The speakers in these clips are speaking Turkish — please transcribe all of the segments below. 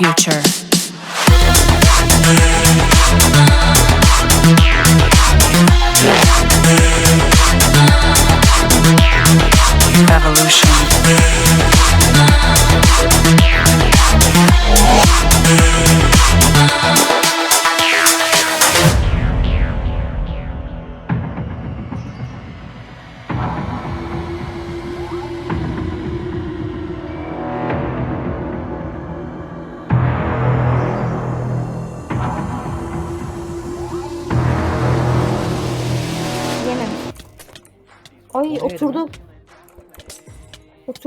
future.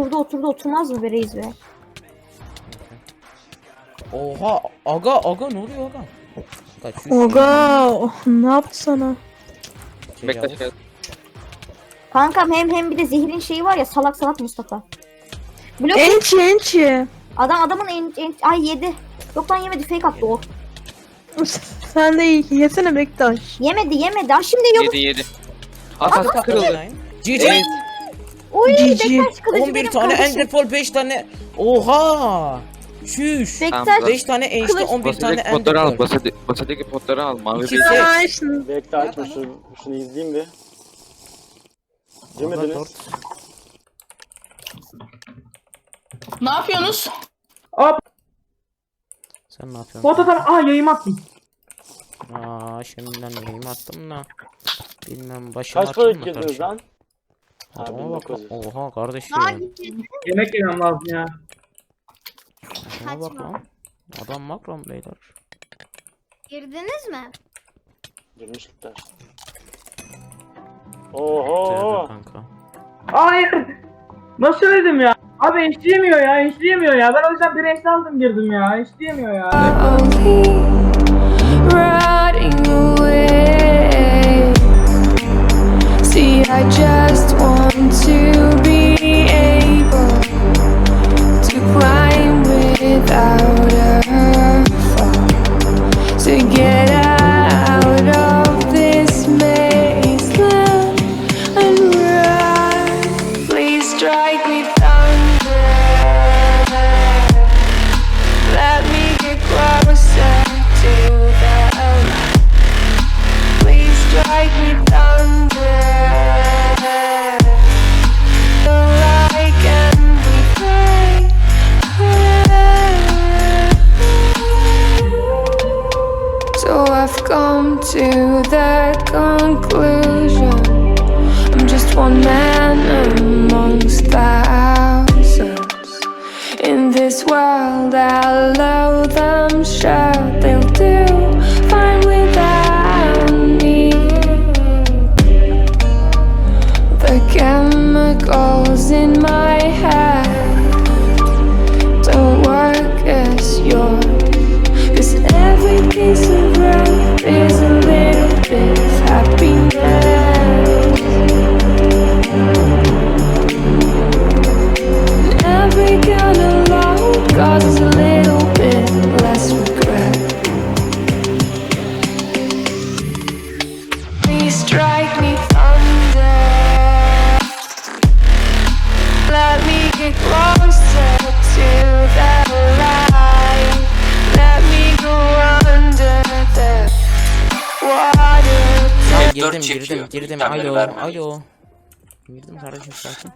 Oturdu oturdu oturmaz mı be reis be? Oha aga aga ne oluyor aga? Kaç yüz Oga oh, ne yaptı sana? şey Bektaş yapıp- gel. Kankam hem hem bir de zehrin şeyi var ya salak salak Mustafa. Blok Ençi ençi. adam adamın en, en ay yedi. Yok lan yemedi fake attı o. Sen de iyi. Yesene Bektaş. Yemedi yemedi. Ha şimdi yok. Yedi yedi. Asas kırıldı. GG. Oy GG. Bektaş kılıcı 11 benim tane kardeşim. Enderpearl 5 tane. Oha. Şüş. Bektaş Tamam, 5 tane enişte Kılıç- 11 tane Basadaki potları al. Enderpearl. Basadi, basadaki potları al. Mavi İki bir. şey. Ya şimdi. Bekle açma şunu, şunu izleyeyim bir. Ne yapıyorsunuz? Sen ne yapıyorsun? Fotodan aa yayım attım. Aa şimdiden neyim attım da. Bilmem başıma Kaç para attım mı girdiniz kardeşim? lan? Adama bak. 1900. Oha kardeşim. Yemek yemem lazım ya. Adama bak lan. Adam makram beyler. Girdiniz mi? Girmişlikler. Tövbe Oho. kanka. Hayır. Nasıl söyledim ya? Abi eşleyemiyor ya, eşleyemiyor ya. Ben o yüzden bir eşli aldım girdim ya. Eşleyemiyor ya. I just want to be able to climb without girdim. İtemleri Alo alo. Girdim kardeşim sakin.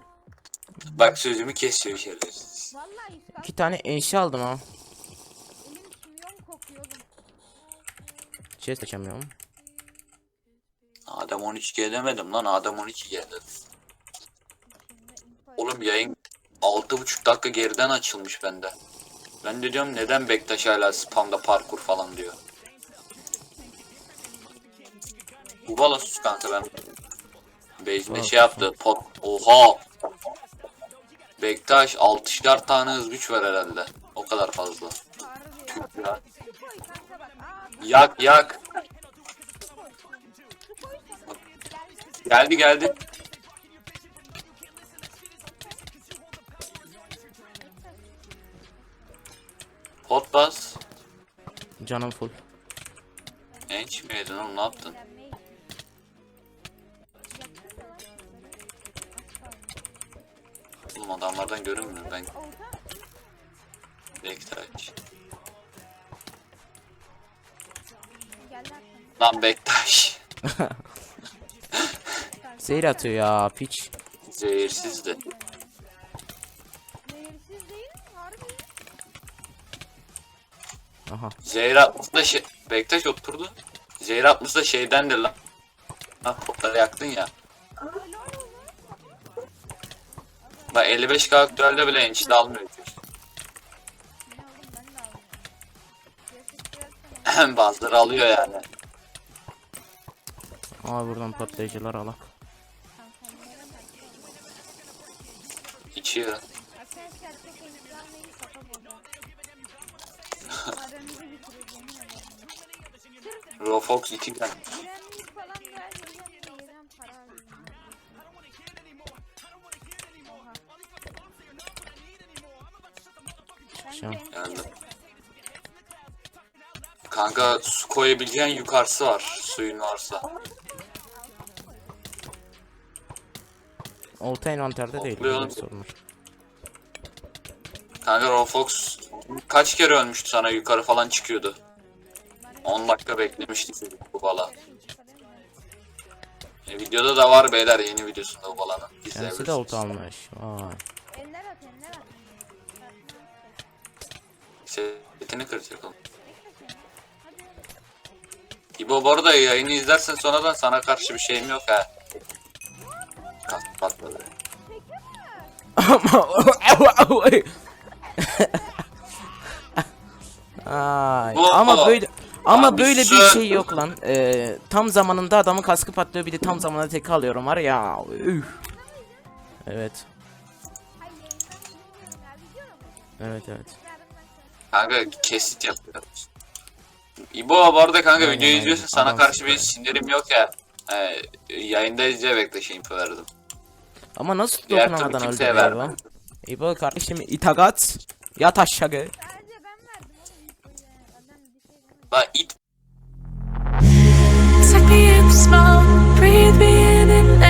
Bak sözümü kesiyor şerefsiz. İki tane enşi aldım ha. Chest açamıyorum. Adam 13G demedim lan adam 12G dedim. Oğlum yayın 6,5 dakika geriden açılmış bende. Ben de diyorum neden Bektaş hala spamda parkur falan diyor. Ubala sus kanka ben. Base'de şey yaptı pot. Oha. Bektaş 60'lar tane hız güç var herhalde. O kadar fazla. Tüh ya. Yak yak. Geldi geldi. Pot bas. Canım full. Enç mi yedin oğlum ne yaptın? Oğlum adamlardan görünmüyor ben. Bektaş. Lan Bektaş. Zehir atıyor ya piç. Zehirsiz de. Aha. Zehir atmışta şey... Bektaş oturdu. Zehir atmışta şeyden de lan. Ha, potları yaktın ya. Bak 55 aktüelde bile enişte almıyor. Bazıları alıyor yani. Aa buradan patlayıcılar alak. İçiyor. Rofox 2 gram. Çıkacağım. Geldim. Kanka su koyabileceğin yukarısı var. Suyun varsa. Olta envanterde değil. Topluyor böyle bir oğlum. sorun. Kanka Rofox kaç kere ölmüştü sana yukarı falan çıkıyordu. 10 dakika beklemiştik bu bala. E, videoda da var beyler yeni videosunda bu balanın. Kendisi de olta almış. Vay. Setini kıracak oğlum. İbo bu arada yayını izlersen sonradan sana karşı bir şeyim yok ha. Kas patladı. Ay, Bu- ama böyle ama Abi böyle bir sen- şey yok lan. Ee, tam zamanında adamın kaskı patlıyor bir de tam zamanında tek alıyorum var ya. Üf. Evet. Evet evet. Kanka kesit yapıyoruz. İbo bu arada kanka Aynen, videoyu aynen. izliyorsun sana Adam karşı bir süper. sinirim yok ya. Ee, yayında izle bekle info verdim. Ama nasıl Diğer dokunamadan türlü öldü kimseye verme. İbo? İbo kardeşim itagat. Yat aşağı. Bak it Take me in slow, breathe me in and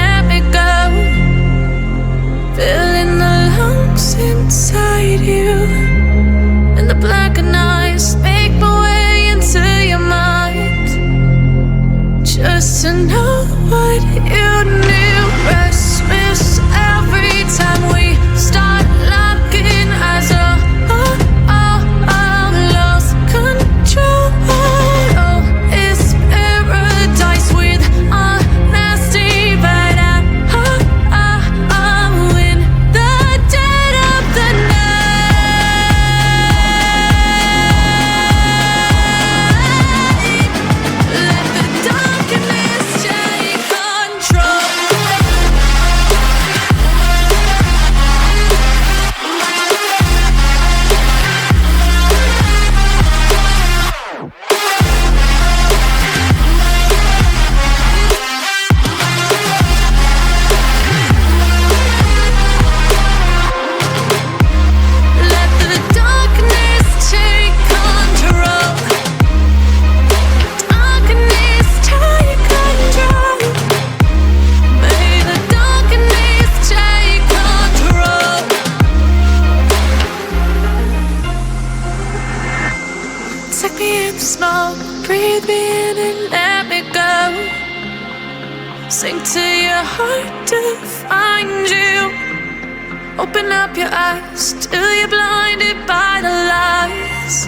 blinded by the lies.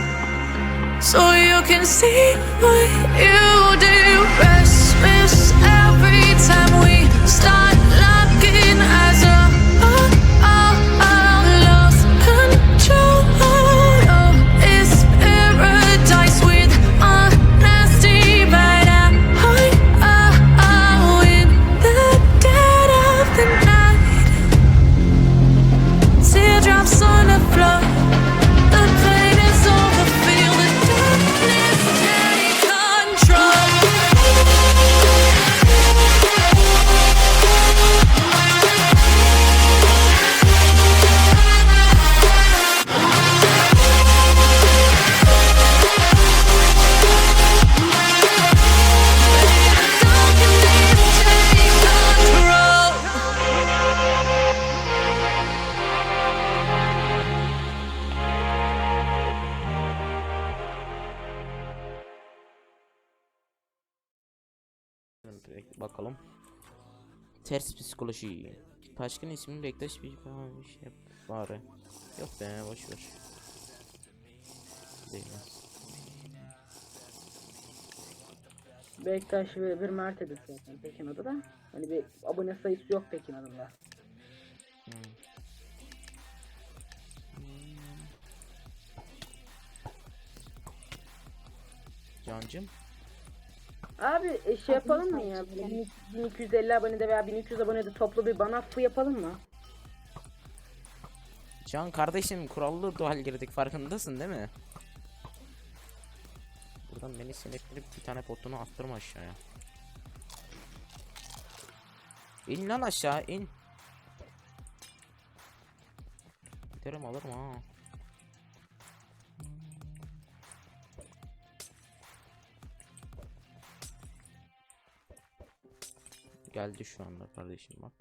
So you can see what you do. Restless Direkt bakalım. Ters psikoloji. Taşkın ismini bektaş bir falan bir şey yap bari. Yok be boş ver. Değmez. Bektaş ve bir Mercedes zaten Pekin adı da. Hani bir abone sayısı yok Pekin adında. Cancım. Abi e, şey yapalım mı ya? Böyle 1250 abonede veya 1300 abonede toplu bir bana fu yapalım mı? Can kardeşim kurallı dual girdik farkındasın değil mi? Buradan beni senettirip bir tane potunu attırma aşağıya. İn lan aşağı in. Giderim alırım ha. Geldi şu anda kardeşim bak.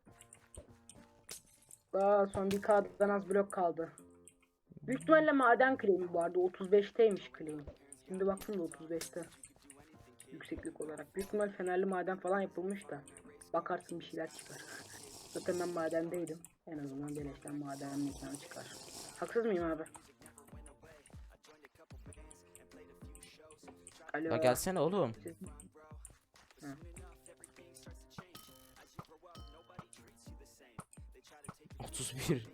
Daha son bir kağıttan az blok kaldı. Büyük hmm. ihtimalle maden claim'i vardı. 35'teymiş claim. Şimdi baktım da 35'te. Yükseklik olarak. Büyük ihtimal fenerli maden falan yapılmış da. Bakarsın bir şeyler çıkar. Zaten ben madendeydim. En azından beleşten maden mekanı çıkar. Haksız mıyım abi? Alo. Ya gelsene oğlum. Siz... 31.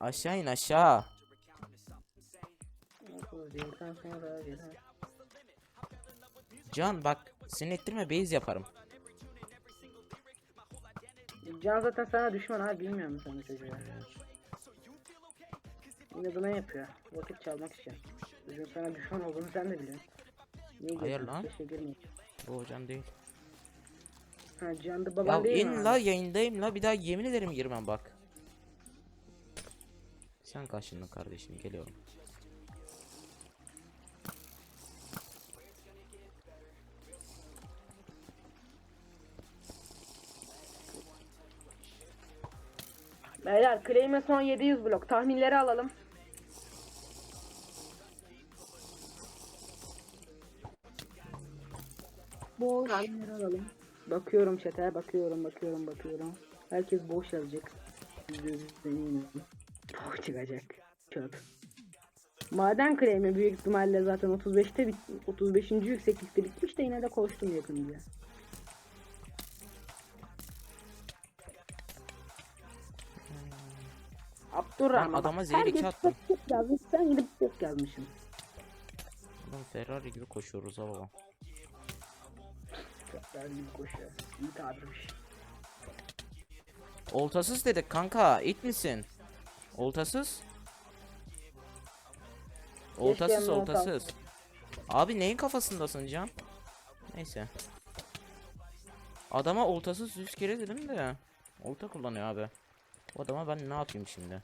Aşağı in aşağı. Can bak seni ettirme base yaparım. Can zaten sana düşman ha bilmiyor musun sen çocuğu? İnadına yapıyor. Vakit çalmak için. Çocuğun sana düşman olduğunu sen de biliyorsun. Niye Hayır lan. Bu hocam değil. Ha Can da baban ya değil in la yayındayım la bir daha yemin ederim girmem bak. Sen kaçındın kardeşim geliyorum. Beyler claim'e son 700 blok. Tahminleri alalım. Boş. Tahminleri alalım. Bakıyorum chat'e bakıyorum bakıyorum bakıyorum. Herkes boş yazacak. Eminim. Boş çıkacak. Çok. Maden claim'i büyük ihtimalle zaten 35'te bit 35. yükseklikte bitmiş de yine de koştum yakın diye. Abdurrahman. Adama zehir iki attım. yazmış sen gidip çok yazmışsın. Lan Ferrari gibi koşuyoruz ha baba. Çok gibi koşuyor. İyi tabirmiş. Oltasız dedik kanka it misin? Oltasız? Oltasız Keşke oltasız. Abi neyin kafasındasın Can? Neyse. Adama oltasız yüz kere dedim de. Olta kullanıyor abi. O adama ben ne yapayım şimdi?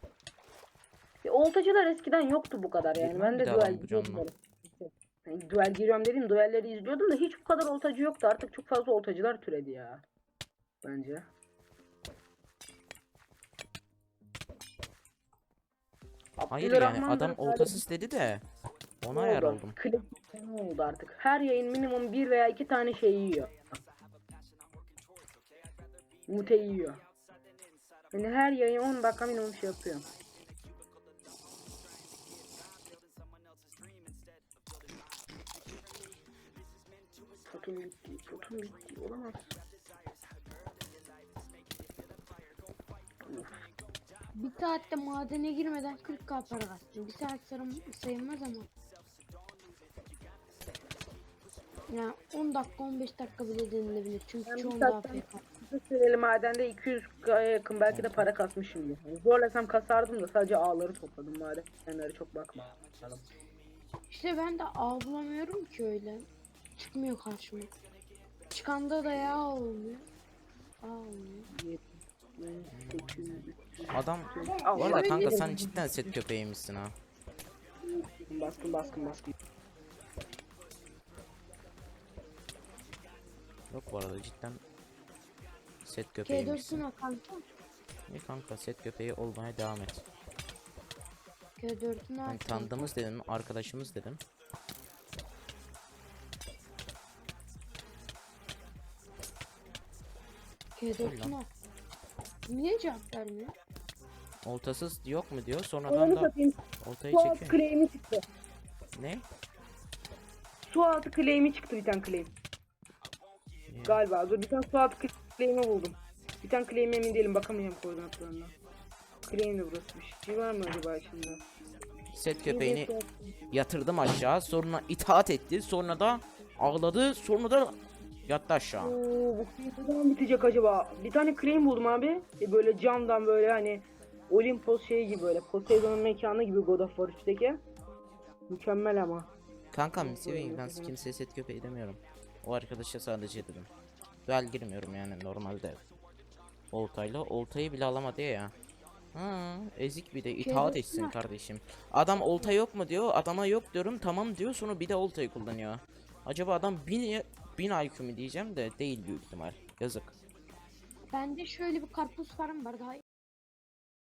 Ya, oltacılar eskiden yoktu bu kadar yani. Bilmem Ben de daha duel böyle. Yani duel giriyorum dedim duelleri izliyordum da hiç bu kadar oltacı yoktu. Artık çok fazla oltacılar türedi ya. Bence. Hayır yani adam da oltasız dedi de. Ona ayar oldu? oldum. Klip oldu artık? Her yayın minimum bir veya iki tane şey yiyor. Mute yiyor. Yani her yayın 10 dakika minimum şey yapıyor. Potum bitti, potum bitti. Olamaz. Bir saatte madene girmeden 40k para kastım. Bir saat sayılmaz ama. Yani 10 dakika 15 dakika bile denilebilir çünkü yani çoğunda AFK. Süreli madende 200 yakın e, belki de para kasmışım diye. Zorlasam kasardım da sadece ağları topladım madem. Senlere çok bakma. İşte ben de ağ bulamıyorum ki öyle. Çıkmıyor karşıma. Çıkanda da yağ olmuyor. Ağ olmuyor. 7, 8, 8, 8. Adam valla kanka sen cidden set köpeğiymişsin ha. Baskın baskın baskın. Yok bu arada cidden set köpeğiymişsin. K4'sün kanka. Ne kanka set köpeği olmaya devam et. K4'ün yani tanıdığımız dedim, arkadaşımız dedim. K4'ün Niye cevap vermiyor? Oltasız yok mu diyor. Onu Sonradan da satayım. oltayı Su altı çekiyor. claim'i çıktı. Ne? Su altı claim'i çıktı bir tane claim. Galiba. Dur bir tane su altı claim'i buldum. Bir tane claim'e emin değilim. Bakamayacağım koordinatlarına. Claim de burası. Bir şey var mı acaba içinde? Set köpeğini yatırdım aşağı. Sonra itaat etti. Sonra da ağladı. Sonra da yattı aşağı. Oo, bu film ne zaman bitecek acaba? Bir tane claim buldum abi. E böyle camdan böyle hani Olimpos şey gibi böyle Poseidon'un mekanı gibi God of War 3'teki. Mükemmel ama. Kankam seveyim ben kimseye set köpeği demiyorum. O arkadaşa sadece dedim. Duel girmiyorum yani normalde. Oltayla. Oltayı bile alamadı ya. Ha, ezik bir de itaat etsin kardeşim. Adam olta yok mu diyor. Adama yok diyorum tamam diyor sonra bir de oltayı kullanıyor. Acaba adam bin, bin IQ mu diyeceğim de değil büyük ihtimal. Yazık. Bende şöyle bir karpuz farm var daha